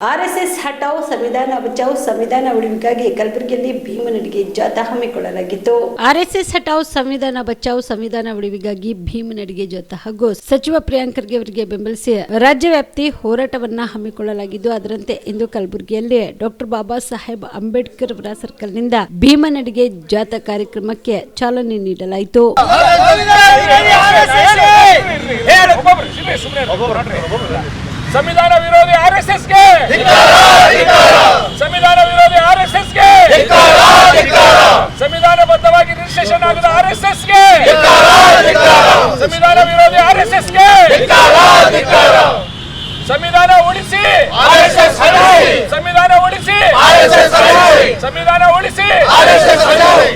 RSS ಹಟಾವ್ ಸಂವಿಧಾನ ಬಚಾವ್ ಸಂವಿಧಾನ ಉಳಿವಿಗಾಗಿ ಕಲಬುರಗಿಯಲ್ಲಿ ಭೀಮನಡಿಗೆ ಜಾಥಾ ಹಮ್ಮಿಕೊಳ್ಳಲಾಗಿತ್ತು ಆರ್ ಎಸ್ ಎಸ್ ಹಟಾವ್ ಸಂವಿಧಾನ ಬಚಾವ್ ಸಂವಿಧಾನ ಉಳಿವಿಗಾಗಿ ಭೀಮನಡಿಗೆ ಜಾಥಾ ಹಾಗೂ ಸಚಿವ ಪ್ರಿಯಾಂಕ್ ಖರ್ಗೆ ಅವರಿಗೆ ಬೆಂಬಲಿಸಿ ರಾಜ್ಯವ್ಯಾಪ್ತಿ ಹೋರಾಟವನ್ನ ಹಮ್ಮಿಕೊಳ್ಳಲಾಗಿದ್ದು ಅದರಂತೆ ಇಂದು ಕಲಬುರಗಿಯಲ್ಲಿ ಡಾಕ್ಟರ್ ಬಾಬಾ ಸಾಹೇಬ್ ಅಂಬೇಡ್ಕರ್ ಅವರ ಸರ್ಕಲ್ನಿಂದ ಭೀಮನಡಿಗೆ ಜಾಥಾ ಕಾರ್ಯಕ್ರಮಕ್ಕೆ ಚಾಲನೆ ನೀಡಲಾಯಿತು ಸಂವಿಧಾನ ವಿರೋಧಿ ಆರ್ ಎಸ್ ಎಸ್ಗೆ. ಸಂವಿಧಾನ ವಿರೋಧಿ ಆರ್ ಎಸ್ ಎಸ್ಗೆ. ಸಂವಿಧಾನಬದ್ಧವಾಗಿ ರಿಜಿಸ್ಟ್ರೇಷನ್ ಆಗದ ಆರ್ ಎಸ್ ಎಸ್ಗೆ. ಸಂವಿಧಾನ ವಿರೋಧಿ ಆರ್ ಎಸ್ ಎಸ್ಗೆ. ಸಂವಿಧಾನ ಉಳಿಸಿ. ಸಂವಿಧಾನ ಉಳಿಸಿ ಸಂವಿಧಾನ ಉಳಿಸಿ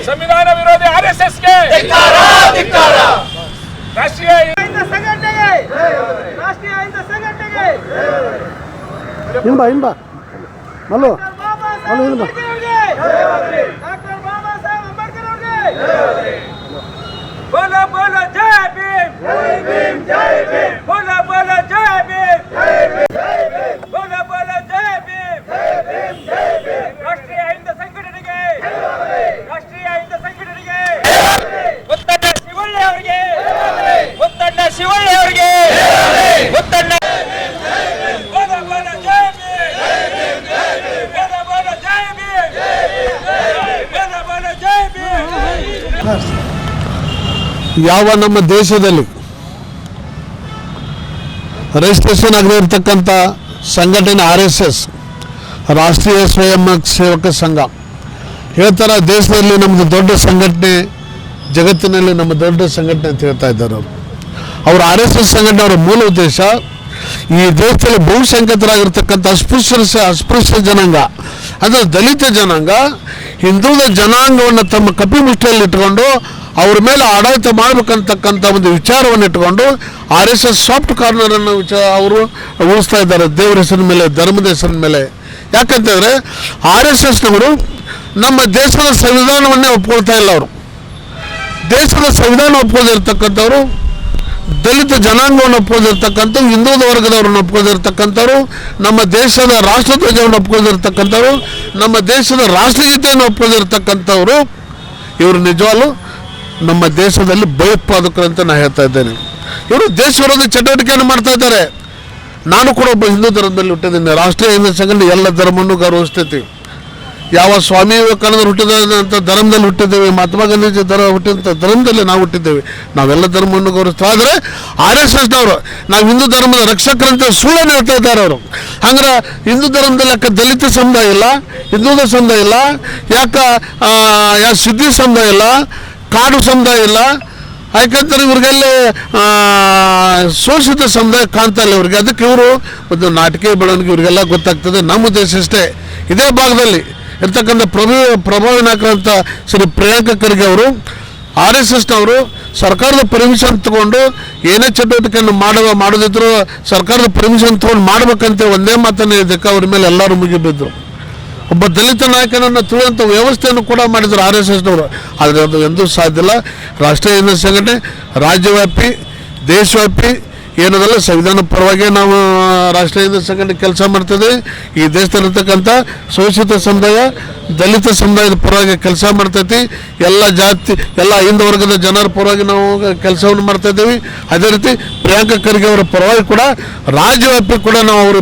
ಸಂವಿಧಾನ ವಿರೋಧಿ ಆರ್ ಎಸ್ ಎಸ್ಗೆ ರಾಷ್ಟ್ರೀಯ ಹಿಂದ ಸಂಘಟನೆಗೆ ರಾಷ್ಟ್ರೀಯ ಹಿಂದ ಸಂಘಟನೆಗೆ ಇನ್ಬ ಇನ್ಬ ಮಲ್ಲು ಬಾಬಾ ಅಲ್ಲ, ಇಲ್ಲ ಬಾ. ಡಾಕ್ಟರ್ ಬಾಬಾ ಸಾಹೇಬ್ ಅಂಬೇಡ್ಕರ್ ಅವ್ರಿಗೆ ಬೋಲೋ ಬೋಲೋ ಜೈ ಭೀಮ್ ಜೈ ಭೀಮ್ ಜೈ ಭೀಮ್ ಬೋಲೋ ಬೋಲೋ ಜೈ ಭೀಮ್ ಜೈ ಭೀಮ್ ಬೋಲೋ ಬೋಲೋ ಜೈ ಭೀಮ್ ಜೈ ಭೀಮ್ ಜೈ ಭೀಮ್ ರಾಷ್ಟ್ರೀಯ ಹಿಂದ ಸಂಘಟನೆಗೆ ರಾಷ್ಟ್ರೀಯ ಸಂಘಟನೆಗೆ ಮುತ್ತಣ್ಣ ಶಿವಳ್ಳಿ ಅವರಿಗೆ. ಮುತ್ತಣ್ಣ ಶಿವಳ್ಳಿ ಅವರಿಗೆ. ಮುತ್ತಣ್ಣ ಯಾವ ನಮ್ಮ ದೇಶದಲ್ಲಿ ರಿಜಿಸ್ಟ್ರೇಷನ್ ಆಗಿರತಕ್ಕಂಥ ಸಂಘಟನೆ ಆರ್ ಎಸ್ ಎಸ್ ರಾಷ್ಟ್ರೀಯ ಸ್ವಯಂ ಸೇವಕ ಸಂಘ. ಹೇಳ್ತಾರೆ ದೇಶದಲ್ಲಿ ನಮ್ಮದು ದೊಡ್ಡ ಸಂಘಟನೆ, ಜಗತ್ತಿನಲ್ಲಿ ನಮ್ಮ ದೊಡ್ಡ ಸಂಘಟನೆ ಅಂತ ಹೇಳ್ತಾ ಇದ್ದಾರೆ ಅವರು. ಅವ್ರ ಆರ್ ಎಸ್ ಎಸ್ ಸಂಘಟನೆ ಅವರ ಮೂಲ ಉದ್ದೇಶ ಈ ದೇಶದಲ್ಲಿ ಬಹುಸಂಖ್ಯಾತರಾಗಿರ್ತಕ್ಕಂಥ ಅಸ್ಪೃಶ್ಯ ಅಸ್ಪೃಶ್ಯ ಜನಾಂಗ, ಅಂದರೆ ದಲಿತ ಜನಾಂಗ ಹಿಂದುಳಿದ ಜನಾಂಗವನ್ನು ತಮ್ಮ ಕಪಿಮುಷ್ಟಿಯಲ್ಲಿ ಇಟ್ಕೊಂಡು ಅವ್ರ ಮೇಲೆ ಆಡಳಿತ ಮಾಡಬೇಕಂತಕ್ಕಂಥ ಒಂದು ವಿಚಾರವನ್ನು ಇಟ್ಕೊಂಡು ಆರ್ ಎಸ್ ಎಸ್ ಸಾಫ್ಟ್ ಕಾರ್ನರನ್ನು ವಿಚಾರ ಅವರು ಉಳಿಸ್ತಾ ಇದ್ದಾರೆ. ದೇವರ ಹೆಸರಿನ ಮೇಲೆ, ಧರ್ಮದ ಹೆಸರಿನ ಮೇಲೆ. ಯಾಕಂತಂದರೆ ಆರ್ ಎಸ್ ಎಸ್ನವರು ನಮ್ಮ ದೇಶದ ಸಂವಿಧಾನವನ್ನೇ ಒಪ್ಕೊಳ್ತಾ ಇಲ್ಲ ಅವರು. ದೇಶದ ಸಂವಿಧಾನ ಒಪ್ಕೊಂಡಿರ್ತಕ್ಕಂಥವ್ರು ದಲಿತ ಜನಾಂಗವನ್ನು ಒಪ್ಕೊಂಡಿರ್ತಕ್ಕಂಥ, ಹಿಂದೂ ವರ್ಗದವ್ರನ್ನ ಒಪ್ಕೊಂಡಿರ್ತಕ್ಕಂಥವ್ರು, ನಮ್ಮ ದೇಶದ ರಾಷ್ಟ್ರಧ್ವಜವನ್ನು ಒಪ್ಕೊಂಡಿರ್ತಕ್ಕಂಥವ್ರು, ನಮ್ಮ ದೇಶದ ರಾಷ್ಟ್ರಗೀತೆಯನ್ನು ಒಪ್ಕೊಂಡಿರ್ತಕ್ಕಂಥವ್ರು, ಇವರು ನಿಜವಾಗ್ಲೂ ನಮ್ಮ ದೇಶದಲ್ಲಿ ಭಯೋತ್ಪಾದಕರು ಅಂತ ನಾನು ಹೇಳ್ತಾ ಇದ್ದೇನೆ. ಇವರು ದೇಶ ವಿರೋಧಿ ಚಟುವಟಿಕೆಯನ್ನು ಮಾಡ್ತಾ ಇದ್ದಾರೆ. ನಾನು ಕೂಡ ಒಬ್ಬ ಹಿಂದೂ ಧರ್ಮದಲ್ಲಿ ಹುಟ್ಟಿದ್ದೀನಿ. ರಾಷ್ಟ್ರೀಯ ಹಿಂದೂ ಸಂಘಟನೆ ಎಲ್ಲ ಧರ್ಮವನ್ನು ಗೌರವಿಸ್ತೈತಿ ಯಾವ ಸ್ವಾಮಿ ವಿವೇಕಾನಂದರು ಹುಟ್ಟಿದಂಥ ಧರ್ಮದಲ್ಲಿ ಹುಟ್ಟಿದ್ದೇವೆ, ಮಹಾತ್ಮ ಗಾಂಧೀಜಿ ಧರ್ಮ ಹುಟ್ಟಿದಂಥ ಧರ್ಮದಲ್ಲಿ ನಾವು ಹುಟ್ಟಿದ್ದೇವೆ. ನಾವೆಲ್ಲ ಧರ್ಮವನ್ನು ಗೌರವಿಸ್ತಾ ಆದರೆ ಆರ್ ಎಸ್ ಎಸ್ನವರು, ನಾವು ಹಿಂದೂ ಧರ್ಮದ ರಕ್ಷಕರಂತ ಸುಳ್ಳನ್ನು ಹೇಳ್ತಾ ಇದ್ದಾರೆ ಅವರು. ಅಂದ್ರೆ ಹಿಂದೂ ಧರ್ಮದಲ್ಲಿ ಯಾಕೆ ದಲಿತ ಸಮುದಾಯ ಇಲ್ಲ, ಹಿಂದೂದ ಸಮುದಾಯ ಇಲ್ಲ, ಯಾಕೆ ಯಾ ಸಿದ್ಧಿ ಸಮುದಾಯ ಇಲ್ಲ, ಕಾಡು ಸಮುದಾಯ ಇಲ್ಲ ಯಾಕಂತಾರೆ ಇವ್ರಿಗೆಲ್ಲ ಶೋಷಿತ ಸಮುದಾಯ ಕಾಣ್ತಾ ಇಲ್ಲ ಇವ್ರಿಗೆ. ಅದಕ್ಕೆ ಇವರು ಒಂದು ನಾಟಕೀಯ ಬೆಳವಣಿಗೆ ಇವರಿಗೆಲ್ಲ ಗೊತ್ತಾಗ್ತದೆ. ನಮ್ಮ ಉದ್ದೇಶ ಅಷ್ಟೇ ಇದೇ ಭಾಗದಲ್ಲಿ ಇರ್ತಕ್ಕಂಥ ಪ್ರಭು ಪ್ರಭಾವಿ ನಾಯಕರಂತ ಶ್ರೀ ಪ್ರಿಯಾಂಕ ಖರ್ಗೆ ಅವರು, ಆರ್ ಎಸ್ ಎಸ್ನವರು ಸರ್ಕಾರದ ಪರ್ಮಿಷನ್ ತಗೊಂಡು ಏನೇ ಚಟುವಟಿಕೆಯನ್ನು ಮಾಡುವ, ಮಾಡೋದಿದ್ರು ಸರ್ಕಾರದ ಪರ್ಮಿಷನ್ ತಗೊಂಡು ಮಾಡ್ಬೇಕಂತ ಒಂದೇ ಮಾತನ್ನು ಇದಕ್ಕೆ ಅವ್ರ ಮೇಲೆ ಎಲ್ಲರೂ ಮುಗಿಬಿದ್ದರು ಒಬ್ಬ ದಲಿತ ನಾಯಕನನ್ನು ತುಳುವಂತ ವ್ಯವಸ್ಥೆಯನ್ನು ಕೂಡ ಮಾಡಿದ್ರು ಆರ್ ಎಸ್ ಎಸ್ನವರು ಆದರೆ ಅದು ಎಂದೂ ಸಾಧ್ಯ ಇಲ್ಲ. ರಾಷ್ಟ್ರೀಯ ಸಂಘಟನೆ, ರಾಜ್ಯವ್ಯಾಪಿ, ದೇಶವ್ಯಾಪಿ ಏನದಲ್ಲ, ಸಂವಿಧಾನ ಪರವಾಗಿ ನಾವು ರಾಷ್ಟ್ರೀಯ ಸಂಘಟನೆ ಕೆಲಸ ಮಾಡ್ತದೆ. ಈ ದೇಶದಲ್ಲಿರ್ತಕ್ಕಂಥ ಶೋಷಿತ ಸಮುದಾಯ, ದಲಿತ ಸಮುದಾಯದ ಪರವಾಗಿ ಕೆಲಸ ಮಾಡ್ತೈತಿ. ಎಲ್ಲ ಜಾತಿ, ಎಲ್ಲ ಹಿಂದೂ ವರ್ಗದ ಜನರ ಪರವಾಗಿ ನಾವು ಕೆಲಸವನ್ನು ಮಾಡ್ತಾ ಇದ್ದೀವಿ. ಅದೇ ರೀತಿ ಪ್ರಿಯಾಂಕಾ ಖರ್ಗೆ ಅವರ ಪರವಾಗಿ ಕೂಡ ರಾಜ್ಯವ್ಯಾಪಿ ಕೂಡ ನಾವು ಅವರು